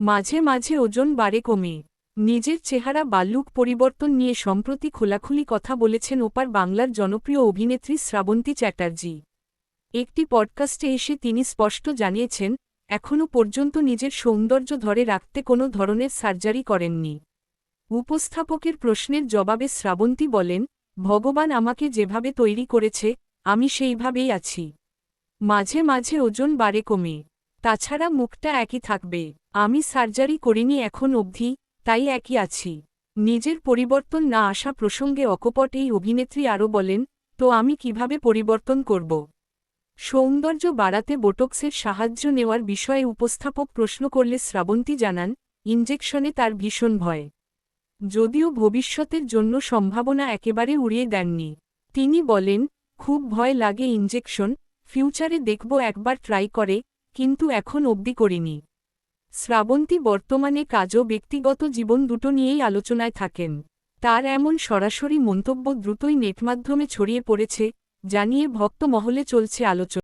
মাঝে মাঝে ওজন বাড়ে কমে। নিজের চেহারা বাল্যুক পরিবর্তন নিয়ে সম্প্রতি খোলাখুলি কথা বলেছেন ওপার বাংলার জনপ্রিয় অভিনেত্রী শ্রাবন্তী চ্যাটার্জি। একটি পডকাস্টে এসে তিনি স্পষ্ট জানিয়েছেন এখনও পর্যন্ত নিজের সৌন্দর্য ধরে রাখতে কোনো ধরনের সার্জারি করেননি। উপস্থাপকের প্রশ্নের জবাবে শ্রাবন্তী বলেন, ভগবান আমাকে যেভাবে তৈরি করেছে, আমি সেইভাবেই আছি। মাঝে মাঝে ওজন বাড়ে কমে। তাছাড়া মুখটা একই থাকবে। আমি সার্জারি করিনি এখন অবধি, তাই একই আছি। নিজের পরিবর্তন না আসা প্রসঙ্গে অকপট এই অভিনেত্রী আরও বলেন, তো আমি কীভাবে পরিবর্তন করব? সৌন্দর্য বাড়াতে বোটক্সের সাহায্য নেওয়ার বিষয়ে উপস্থাপক প্রশ্ন করলে শ্রাবন্তী জানান ইঞ্জেকশনে তার ভীষণ ভয়। যদিও ভবিষ্যতের জন্য সম্ভাবনা একেবারে উড়িয়ে দেননি। তিনি বলেন, খুব ভয় লাগে ইঞ্জেকশন ফিউচারে দেখব একবার ট্রাই করে কিন্তু এখন অবধি করিনি। শ্রাবন্তী বর্তমানে কাজ ও ব্যক্তিগত জীবন দুটো নিয়েই আলোচনায় থাকেন। তার এমন সরাসরি মন্তব্য দ্রুতই নেটমাধ্যমে ছড়িয়ে পড়েছে, জানিয়ে ভক্ত মহলে চলছে আলোচনা।